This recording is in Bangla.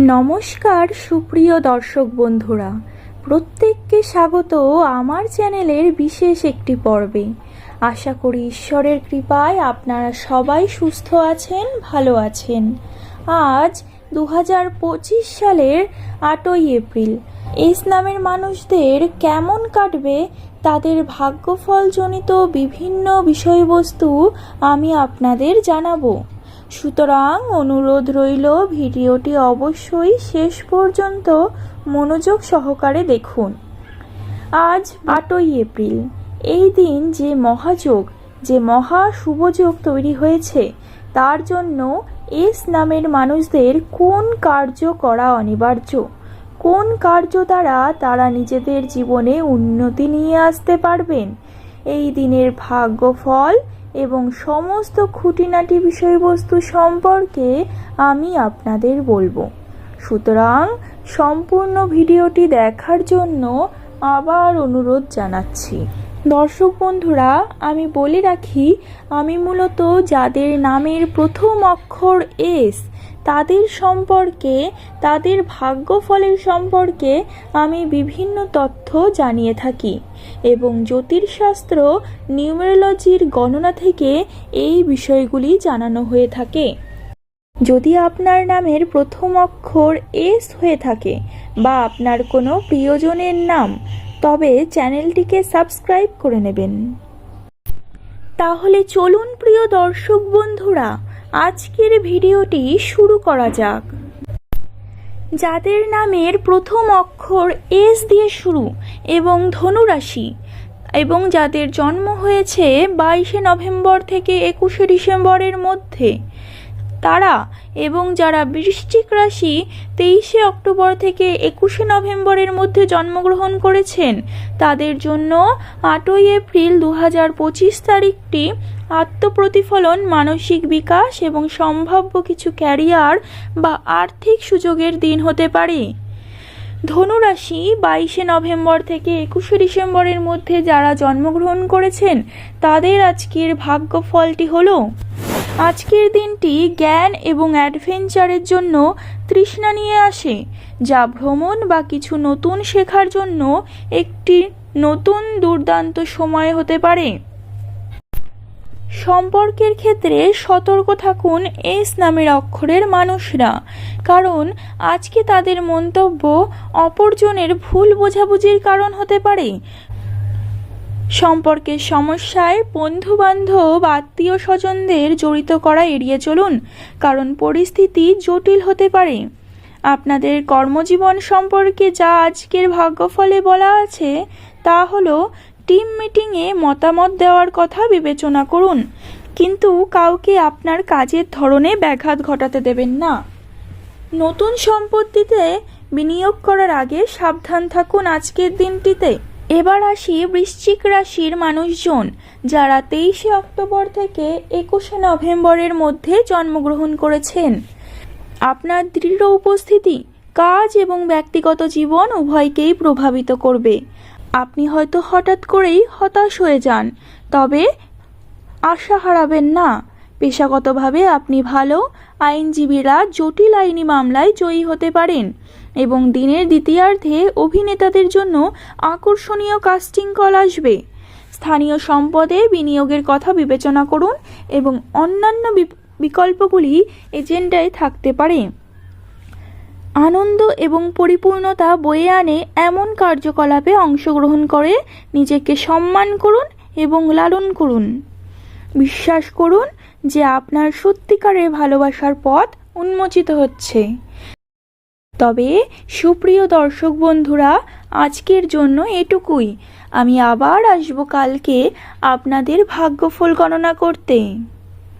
নমস্কার সুপ্রিয় দর্শক বন্ধুরা। প্রত্যেককে স্বাগত আমার চ্যানেলের বিশেষ একটি পর্বে। আশা করি ঈশ্বরের কৃপায় আপনারা সবাই সুস্থ আছেন, ভালো আছেন। আজ দু হাজার পঁচিশ সালের আটই এপ্রিল। এস নামের মানুষদের কেমন কাটবে, তাদের ভাগ্যফলজনিত বিভিন্ন বিষয়বস্তু আমি আপনাদের জানাব। সুতরাং অনুরোধ রইল, ভিডিওটি অবশ্যই শেষ পর্যন্ত মনোযোগ সহকারে দেখুন। আজ আটই এপ্রিল। এই দিন যে মহাযোগ, যে মহা শুভযোগ তৈরি হয়েছে, তার জন্য এস নামের মানুষদের কোন কার্য করা অনিবার্য? কোন কার্য দ্বারা তারা নিজেদের জীবনে উন্নতি নিয়ে আসতে পারবেন? এই দিনের ভাগ্যফল এবং সমস্ত খুঁটিনাটি বিষয়বস্তু সম্পর্কে আমি আপনাদের বলব। সুতরাং সম্পূর্ণ ভিডিওটি দেখার জন্য আবার অনুরোধ জানাচ্ছি। দর্শক বন্ধুরা, আমি বলে রাখি, আমি মূলত যাদের নামের প্রথম অক্ষর এস তাদের সম্পর্কে, তাদের ভাগ্যফলের সম্পর্কে আমি বিভিন্ন তথ্য জানিয়ে থাকি এবং জ্যোতিষশাস্ত্র, নিউমেরোলজির গণনা থেকে এই বিষয়গুলি জানানো হয়ে থাকে। যদি আপনার নামের প্রথম অক্ষর এস হয়ে থাকে বা আপনার কোনো প্রিয়জনের নাম, তবে চ্যানেলটিকে সাবস্ক্রাইব করে নেবেন। তাহলে চলুন প্রিয় দর্শক বন্ধুরা আজকের ভিডিওটি শুরু করা যাক। যাদের নামের প্রথম অক্ষর এস দিয়ে শুরু এবং ধনুরাশি এবং যাদের জন্ম হয়েছে বাইশে নভেম্বর থেকে একুশে ডিসেম্বরের মধ্যে, তারা এবং যারা বৃশ্চিক রাশি তেইশে অক্টোবর থেকে একুশে নভেম্বরের মধ্যে জন্মগ্রহণ করেছেন, তাদের জন্য আটই এপ্রিল দু হাজার পঁচিশ তারিখটি আত্মপ্রতিফলন, মানসিক বিকাশ এবং সম্ভাব্য কিছু ক্যারিয়ার বা আর্থিক সুযোগের দিন হতে পারে। ধনুরাশি বাইশে নভেম্বর থেকে একুশে ডিসেম্বরের মধ্যে যারা জন্মগ্রহণ করেছেন, তাদের আজকের ভাগ্যফলটি হলো, আজকের দিনটি জ্ঞান এবং অ্যাডভেঞ্চারের জন্য তৃষ্ণা নিয়ে আসে, যা ভ্রমণ বা কিছু নতুন শেখার জন্য একটি নতুন দুর্দান্ত সময় হতে পারে। সম্পর্কের ক্ষেত্রে সতর্ক থাকুন এস নামের অক্ষরের মানুষরা। কারণ আজকে তাদের মন্তব্য অপরজনের ভুল বোঝাবুঝির কারণ হতে পারে। সম্পর্কের সমস্যায় বন্ধু বান্ধব আত্মীয় স্বজনদের জড়িত করা এড়িয়ে চলুন, কারণ পরিস্থিতি জটিল হতে পারে। আপনাদের কর্মজীবন সম্পর্কে যা আজকের ভাগ্যফলে বলা আছে, তা হলো টিম মিটিংয়ে মতামত দেওয়ার কথা বিবেচনা করুন, কিন্তু কাউকে আপনার কাজের ধরনে ব্যাঘাত ঘটাতে দেবেন না। নতুন সম্পত্তিতে বিনিয়োগ করার আগে সাবধান থাকুন আজকের দিনটিতে। এবার আসি বৃশ্চিক রাশির মানুষজন, যারা তেইশে অক্টোবর থেকে একুশে নভেম্বরের মধ্যে জন্মগ্রহণ করেছেন। আপনার দৃঢ় উপস্থিতি, কাজ এবং ব্যক্তিগত জীবন উভয়কেই প্রভাবিত করবে। আপনি হয়তো হঠাৎ করেই হতাশ হয়ে যান, তবে আশা হারাবেন না। পেশাগতভাবে আপনি ভালো, আইনজীবীরা জটিল আইনি মামলায় জয়ী হতে পারেন এবং দিনের দ্বিতীয়ার্ধে অভিনেতাদের জন্য আকর্ষণীয় কাস্টিং কল আসবে। স্থানীয় সম্পদে বিনিয়োগের কথা বিবেচনা করুন এবং অন্যান্য বিকল্পগুলি এজেন্ডায় থাকতে পারে। আনন্দ এবং পরিপূর্ণতা বয়ে আনে এমন কার্যকলাপে অংশগ্রহণ করে নিজেকে সম্মান করুন এবং লালন করুন। বিশ্বাস করুন যে আপনার সত্যিকারের ভালোবাসার পথ উন্মোচিত হচ্ছে। তবে সুপ্রিয় দর্শক বন্ধুরা, আজকের জন্য এটুকুই। আমি আবার আসব কালকে আপনাদের ভাগ্যফল গণনা করতে।